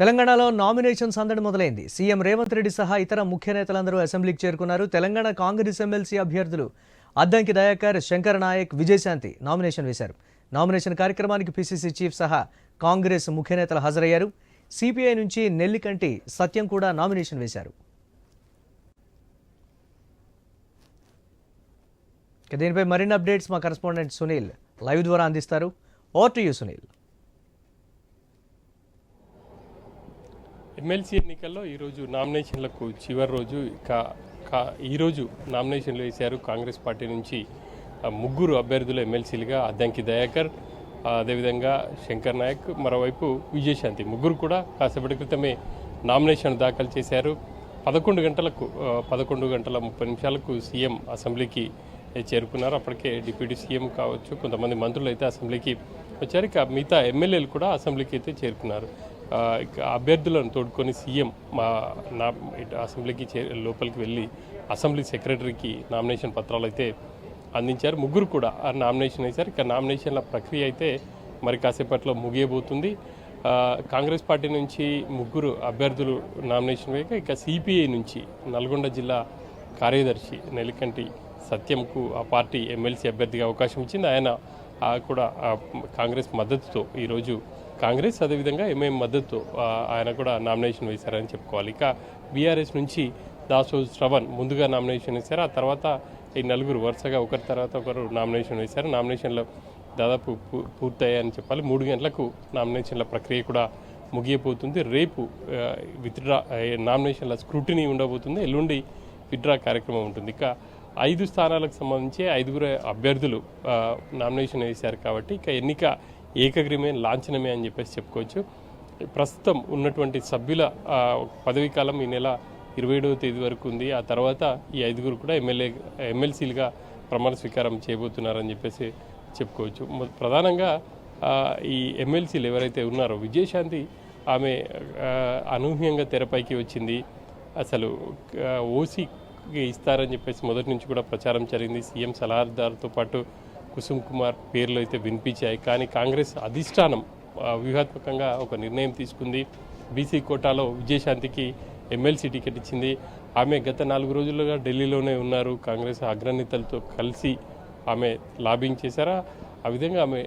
తెలంగాణలో నామినేషన్ సందడి మొదలైంది. సీఎం రేవంత్ రెడ్డి సహా ఇతర ముఖ్య నేతలందరూ అసెంబ్లీకి చేరుకున్నారు. తెలంగాణ కాంగ్రెస్ ఎమ్మెల్సీ అభ్యర్థులు అద్దంకి దయాకర్ శంకర్ నాయక్ విజయశాంతి నామినేషన్ వేశారు. నామినేషన్ కార్యక్రమానికి పిసిసి చీఫ్ సహా కాంగ్రెస్ ముఖ్య నేతలు హాజరయ్యారు. సిపిఐ నుంచి నెల్లికంటి సత్యం కూడా నామినేషన్ వేశారు. దీనిపై మరిన్ని అప్డేట్స్ మా కరెస్పాండెంట్ సునీల్ లైవ్ ద్వారా అందిస్తారు. Over to you Sunil. MLC ఎన్నికల్లో ఈరోజు నామినేషన్లకు చివరి రోజు కా కా- ఈరోజు నామినేషన్లు వేశారు కాంగ్రెస్ పార్టీ నుంచి ముగ్గురు అభ్యర్థులు ఎమ్మెల్సీలుగా అద్దంకి దయాకర్ అదేవిధంగా శంకర్ నాయక్ మరోవైపు విజయశాంతి. ముగ్గురు కూడా కాసేపటి క్రితమే నామినేషన్ దాఖలు చేశారు. పదకొండు గంటలకు పదకొండు గంటల ముప్పై నిమిషాలకు సీఎం అసెంబ్లీకి చేరుకున్నారు. అప్పటికే డిప్యూటీ సీఎం కావచ్చు కొంతమంది మంత్రులు అయితే అసెంబ్లీకి వచ్చారు. ఇక మిగతా ఎమ్మెల్యేలు కూడా అసెంబ్లీకి అయితే చేరుకున్నారు. అభ్యర్థులను తోడుకొని సీఎం మా నా ఇటు అసెంబ్లీకి చే లోపలికి వెళ్ళి అసెంబ్లీ సెక్రటరీకి నామినేషన్ పత్రాలు అయితే అందించారు. ముగ్గురు కూడా ఆ నామినేషన్ వేశారు. ఇక నామినేషన్ల ప్రక్రియ అయితే మరి కాసేపట్లో ముగియబోతుంది. కాంగ్రెస్ పార్టీ నుంచి ముగ్గురు అభ్యర్థులు నామినేషన్ వేయక ఇక సిపిఐ నుంచి నల్గొండ జిల్లా కార్యదర్శి నెలికంటి సత్యంకు ఆ పార్టీ ఎమ్మెల్సీ అభ్యర్థిగా అవకాశం ఇచ్చింది. ఆయన కూడా కాంగ్రెస్ మద్దతుతో ఈరోజు కాంగ్రెస్ అదేవిధంగా ఎంఐఎం మద్దతుతో ఆయన కూడా నామినేషన్ వేశారని చెప్పుకోవాలి. ఇక బీఆర్ఎస్ నుంచి దాసో శ్రవణ్ ముందుగా నామినేషన్ వేశారు. ఆ తర్వాత ఈ నలుగురు వరుసగా ఒకరి తర్వాత ఒకరు నామినేషన్ వేశారు. నామినేషన్లో దాదాపు పూర్తయ్యాయని చెప్పాలి. మూడు గంటలకు నామినేషన్ల ప్రక్రియ కూడా ముగియబోతుంది. రేపు విత్డ్రా నామినేషన్ల స్క్రూటినీ ఉండబోతుంది. ఎల్లుండి విత్డ్రా కార్యక్రమం ఉంటుంది. ఇక ఐదు స్థానాలకు సంబంధించి ఐదుగురు అభ్యర్థులు నామినేషన్ వేశారు కాబట్టి ఇక ఎన్నిక ఏకగ్రీమే లాంఛనమే అని చెప్పేసి చెప్పుకోవచ్చు. ప్రస్తుతం ఉన్నటువంటి సభ్యుల పదవీకాలం పదవీ కాలం ఈ నెల ఇరవై ఏడవ తేదీ వరకు ఉంది. ఆ తర్వాత ఈ ఐదుగురు కూడా ఎమ్మెల్యే ఎమ్మెల్సీలుగా ప్రమాణ స్వీకారం చేయబోతున్నారని చెప్పేసి చెప్పుకోవచ్చు. ప్రధానంగా ఈ ఎమ్మెల్సీలు ఎవరైతే ఉన్నారో విజయశాంతి ఆమె అనూహ్యంగా తెరపైకి వచ్చింది. అసలు ఓసీ ఇస్తారని చెప్పేసి మొదటి నుంచి కూడా ప్రచారం జరిగింది. సీఎం సలహాదారుతో పాటు కుసుమ్ కుమార్ పేర్లు అయితే వినిపించాయి. కానీ కాంగ్రెస్ అధిష్టానం వ్యూహాత్మకంగా ఒక నిర్ణయం తీసుకుంది. బీసీ కోటాలో విజయశాంతికి ఎమ్మెల్సీ టికెట్ ఇచ్చింది. ఆమె గత నాలుగు రోజులుగా ఢిల్లీలోనే ఉన్నారు. కాంగ్రెస్ అగ్రనేతలతో కలిసి ఆమె లాబింగ్ చేశారా? ఆ విధంగా ఆమె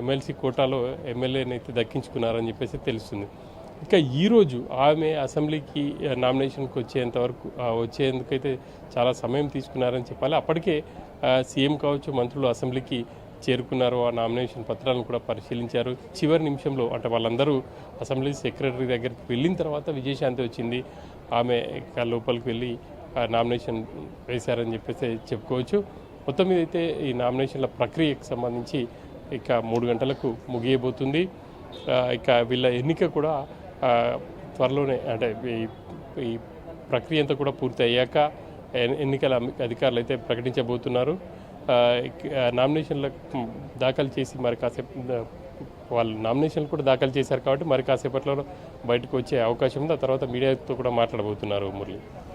ఎమ్మెల్సీ కోటాలో ఎమ్మెల్యేని అయితే దక్కించుకున్నారని చెప్పేసి తెలుస్తుంది. ఇంకా ఈరోజు ఆమె అసెంబ్లీకి నామినేషన్కి వచ్చేంత వరకు వచ్చేందుకైతే చాలా సమయం తీసుకున్నారని చెప్పాలి. అప్పటికే సీఎం కావచ్చు మంత్రులు అసెంబ్లీకి చేరుకున్నారు. ఆ నామినేషన్ పత్రాలను కూడా పరిశీలించారు. చివరి నిమిషంలో అంటే వాళ్ళందరూ అసెంబ్లీ సెక్రటరీ దగ్గరికి వెళ్ళిన తర్వాత విజయశాంతి వచ్చింది. ఆమె ఇక లోపలికి వెళ్ళి ఆ, నామినేషన్ వేశారని చెప్పేసి చెప్పుకోవచ్చు. మొత్తం మీద అయితే ఈ నామినేషన్ల ప్రక్రియకు సంబంధించి ఇక మూడు గంటలకు ముగియబోతుంది. ఇక వీళ్ళ ఎన్నిక కూడా త్వరలోనే అంటే ఈ- ఈ ప్రక్రియ అంతా కూడా పూర్తి అయ్యాక ఎన్నికల అధికారులు అయితే ప్రకటించబోతున్నారు. ఆ, నామినేషన్ల దాఖలు చేసి మరి కాసేపు వాళ్ళు నామినేషన్లు కూడా దాఖలు చేశారు కాబట్టి మరి కాసేపట్లో బయటకు వచ్చే అవకాశం ఉంది. ఆ తర్వాత మీడియాతో కూడా మాట్లాడబోతున్నారు మురళి.